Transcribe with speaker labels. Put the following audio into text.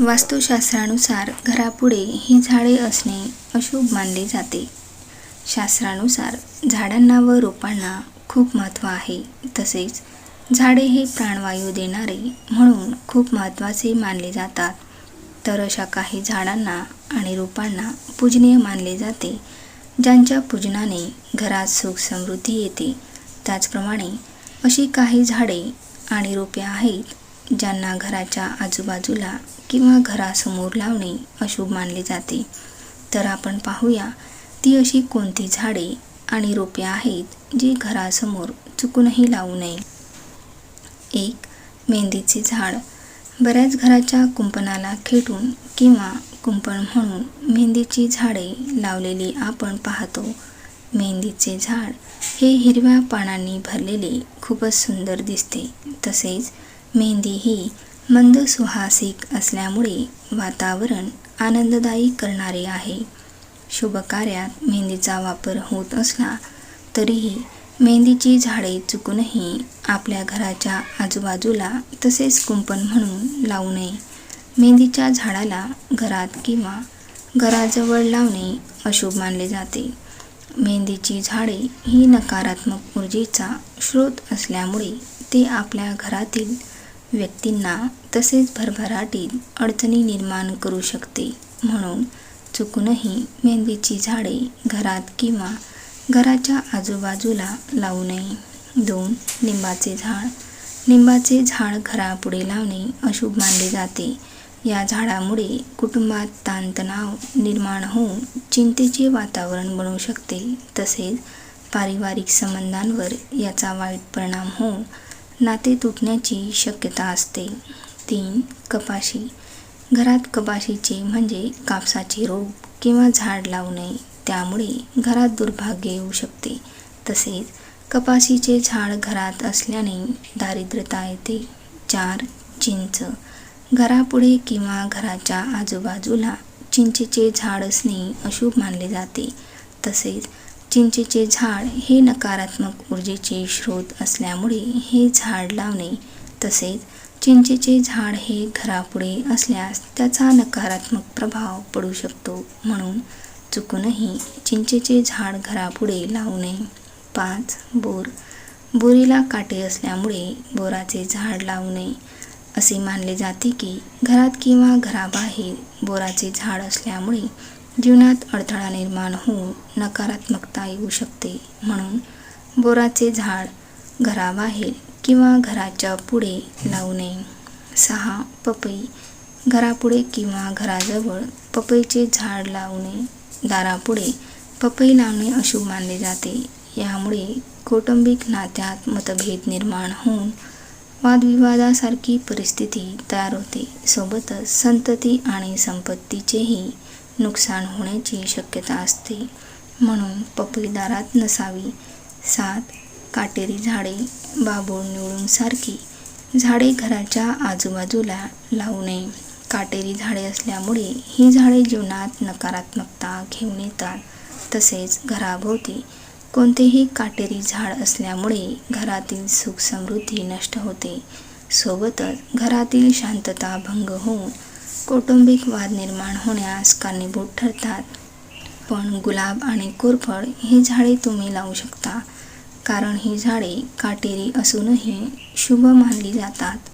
Speaker 1: वास्तुशास्त्रानुसार घरापुढे ही झाडे असणे अशुभ मानले जाते. शास्त्रानुसार झाडांना व रोपांना खूप महत्त्व आहे. तसेच झाडे हे प्राणवायू देणारे म्हणून खूप महत्त्वाचे मानले जातात. तर अशा काही झाडांना आणि रोपांना पूजनीय मानले जाते ज्यांच्या पूजनाने घरात सुख समृद्धी येते. त्याचप्रमाणे अशी काही झाडे आणि रोपे आहेत ज्यांना घराच्या आजूबाजूला किंवा घरासमोर लावणे अशुभ मानले जाते. तर आपण पाहूया ती अशी कोणती झाडे आणि रोपे आहेत जी घरासमोर चुकूनही लावू नये? एक मेहंदीचे झाड. बऱ्याच घराच्या कुंपणाला खेटून किंवा कुंपण म्हणून मेहंदीची झाडे लावलेली आपण पाहतो. मेहंदीचे झाड हे हिरव्या पानांनी भरलेले खूपच सुंदर दिसते. तसेच मेहंदी ही मंद सुहासिक असल्यामुळे वातावरण आनंददायी करणारे आहे. शुभ कार्यात मेहंदीचा वापर होत असला तरीही मेहंदीची झाडे चुकूनही आपल्या घराच्या आजूबाजूला तसेच कुंपण म्हणून लावू नये. मेहंदीच्या झाडाला घरात किंवा घराजवळ लावणे अशुभ मानले जाते. मेहंदीची झाडे ही नकारात्मक ऊर्जेचा स्रोत असल्यामुळे ते आपल्या घरातील व्यक्तींना तसेच भरभराटीत अडचणी निर्माण करू शकते. म्हणून चुकूनही मेहंदीची झाडे घरात किंवा घराच्या आजूबाजूला लावू नये. दोन लिंबाचे झाड. लिंबाचे झाड घरापुढे लावणे अशुभ मानले जाते. या झाडामुळे कुटुंबात ताणतणाव निर्माण होऊन चिंतेचे वातावरण बनू शकते. तसेच पारिवारिक संबंधांवर याचा वाईट परिणाम होऊन नाते तुटण्याची शक्यता असते. तीन कपाशी. घरात कपाशीचे म्हणजे कापसाचे रोप किंवा झाड लावू नये. त्यामुळे घरात दुर्भाग्य येऊ शकते. तसेच कपाशीचे झाड घरात असल्याने दारिद्र्यता येते. चार चिंच. घरापुढे किंवा घराच्या आजूबाजूला चिंचेचे झाड असणे अशुभ मानले जाते. तसेच चिंचेचे झाड हे नकारात्मक ऊर्जेचे स्रोत असल्यामुळे हे झाड लावणे तसेच चिंचेचे झाड हे घरापुढे असल्यास त्याचा नकारात्मक प्रभाव पडू शकतो. म्हणून चुकूनही चिंचेचे झाड घरापुढे लावू नये पाच. बोर. बोरीला काटे असल्यामुळे बोराचे झाड लावू नये असे मानले जाते की घरात किंवा घराबाहेर बोराचे झाड असल्यामुळे जीवनात अडथळा निर्माण होऊन नकारात्मकता येऊ शकते. म्हणून बोराचे झाड घराबाहेर किंवा घराच्या पुढे लावू नये. सहा पपई घरापुढे किंवा घराजवळ पपईचे झाड लावणे दारापुढे पपई लावणे अशुभ मानले जाते. यामुळे कौटुंबिक नात्यात मतभेद निर्माण होऊन वादविवादासारखी परिस्थिती तयार होते. सोबतच संतती आणि संपत्तीचेही नुकसान होण्याची शक्यता असते. म्हणून पपई दारात नसावी. सात काटेरी झाडे बाभूळ निवडूनसारखी झाडे घराच्या आजूबाजूला लावू नये. काटेरी झाडे असल्यामुळे ही झाडे जीवनात नकारात्मकता घेऊन येतात. तसेच घराभोवती कोणतेही काटेरी झाड असल्यामुळे घरातील सुख समृद्धी नष्ट होते. सोबतच घरातील शांतता भंग होऊन कौटुंबिक वाद निर्माण होण्यास कारणीभूत ठरतात. पण गुलाब आणि कोरफड ही झाडे तुम्ही लावू शकता. कारण ही झाडे काटेरी असूनही शुभ मानली जातात.